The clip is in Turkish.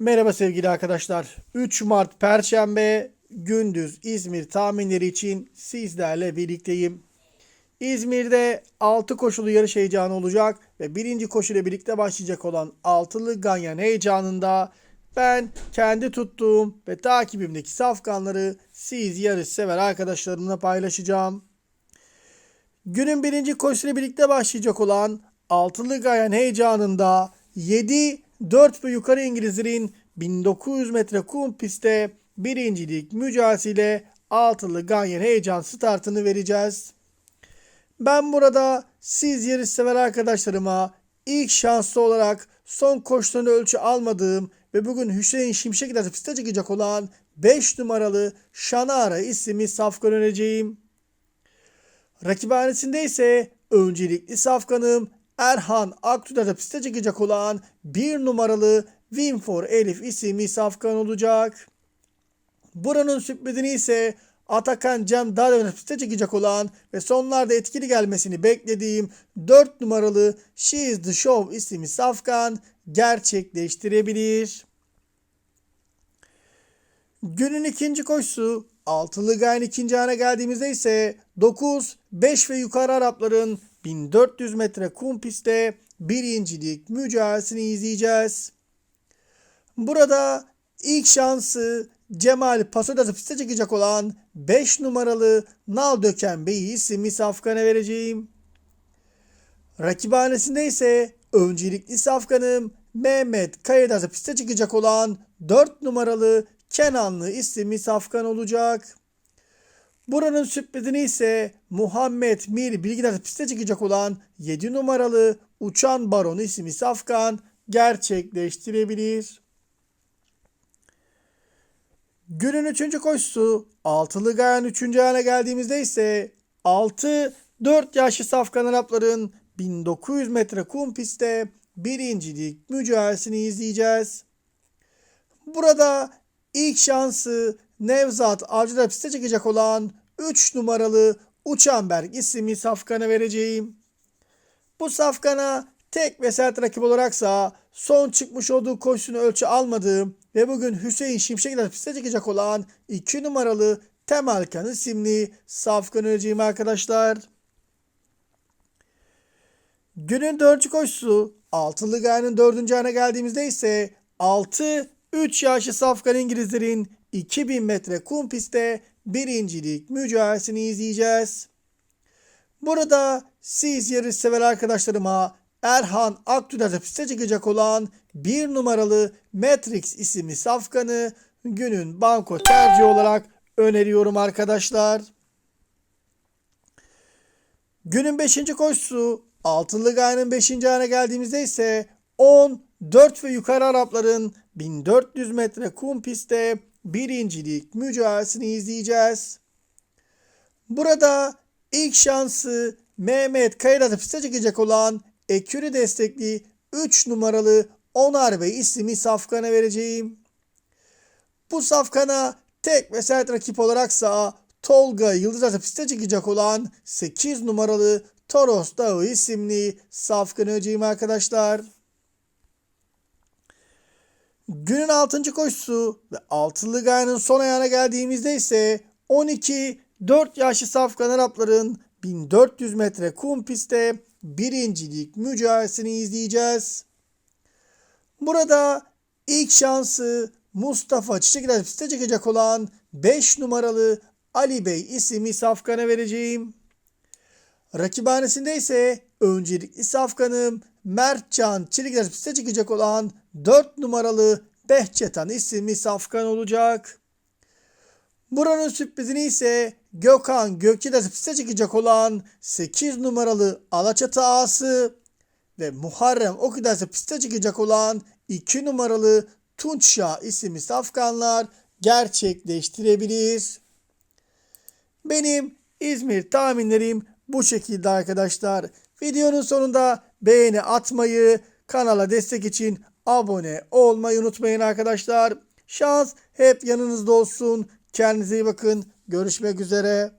Merhaba sevgili arkadaşlar. 3 Mart Perşembe gündüz İzmir tahminleri için sizlerle birlikteyim. İzmir'de 6 koşulu yarış heyecanı olacak ve birinci koşuyla birlikte başlayacak olan altılı ganyan heyecanında ben kendi tuttuğum ve takibimdeki safkanları siz yarış sever arkadaşlarımla paylaşacağım. Günün birinci koşusuyla birlikte başlayacak olan altılı gayan heyecanında 7 4 ve yukarı İngilizlerin 1900 metre kum pistte birincilik mücadelesiyle altılı ganyan heyecan startını vereceğiz. Ben burada siz yarış sever arkadaşlarıma ilk şanslı olarak son koşularını ölçü almadığım ve bugün Hüseyin Şimşek ile piste çıkacak olan 5 numaralı Şanara isimli safkan önereceğim. Rakibhanesinde ise öncelikli safkanım Erhan Aktü'de piste çıkacak olan bir numaralı Winfor Elif isimli safkan olacak. Buranın sürprizini ise Atakan Cem Darwin'e piste çıkacak olan ve sonlarda etkili gelmesini beklediğim 4 numaralı She is the Show isimli safkan gerçekleştirebilir. Günün ikinci koşusu altılı gayen ikinci ana geldiğimizde ise 9, 5 ve yukarı Arapların 1400 metre kum pistte birincilik mücadelesini izleyeceğiz. Burada ilk şansı Cemal Pasodat'ı piste çekecek olan 5 numaralı Nal Döken Bey'i isimli safkana vereceğim. Rakibhanesinde ise öncelikli safkanım Mehmet Kayadat'ı piste çıkacak olan 4 numaralı Kenanlı isimli safkan olacak. Buranın sürprizini ise Muhammed Mir Bilgiler piste çıkacak olan 7 numaralı Uçan Baron isimli safkan gerçekleştirebilir. Günün 3. koşusu altılı gayan 3. ayağına geldiğimizde ise 6 4 yaşlı safkan Arapların 1900 metre kum pistte birincilik mücadelesini izleyeceğiz. Burada ilk şansı Nevzat Avcı'da piste çıkacak olan 3 numaralı Uçanberg isimli safkana vereceğim. Bu safkana tek ve sert rakip olaraksa son çıkmış olduğu koşusunu ölçü almadığım ve bugün Hüseyin Şimşek'le piste çıkacak olan 2 numaralı Temelkan isimli safkan öleceğim arkadaşlar. Günün dördüncü koşusu altılı gayanın dördüncü ana geldiğimizde ise 6 3 yaşlı safkan İngilizlerin 2000 metre kum pistte birincilik mücadelesini izleyeceğiz. Burada siz yarış sever arkadaşlarıma Erhan Aktü'de piste çıkacak olan bir numaralı Matrix isimli safkanı günün banko tercihi olarak öneriyorum arkadaşlar. Günün 5. koşusu altılı gayanın 5. ayına geldiğimizde ise 10, 4 ve yukarı Arapların 1400 metre kum pistte birincilik mücadelesini izleyeceğiz. Burada ilk şansı Mehmet Kayırat'ı piste çıkacak olan Ekürü destekli 3 numaralı Onar Bey isimli safkana vereceğim. Bu safkana tek ve sert rakip olaraksa Tolga Yıldız piste çıkacak olan 8 numaralı Toros Dağı isimli safkan öceyim arkadaşlar. Günün 6. koşusu ve altılı gayanın son ayağına geldiğimizde ise 12 4 yaşlı safkan Arapların 1400 metre kum pistte birincilik mücadelesini izleyeceğiz. Burada ilk şansı Mustafa Çiçekler piste çıkacak olan 5 numaralı Ali Bey isimli safkana vereceğim. Rakibhanesinde ise öncelikli safkanım Mertcan Çelikler piste çıkacak olan 4 numaralı Behçetan isimli safkan olacak. Buranın sürprizini ise Gökhan Gökçe'de piste çıkacak olan 8 numaralı Alaçatı Ağası ve Muharrem Okudası piste çıkacak olan 2 numaralı Tunçşah isimli safkanlar gerçekleştirebilir. Benim İzmir tahminlerim bu şekilde arkadaşlar. Videonun sonunda beğeni atmayı, kanala destek için abone olmayı unutmayın arkadaşlar. Şans hep yanınızda olsun. Kendinize iyi bakın. Görüşmek üzere.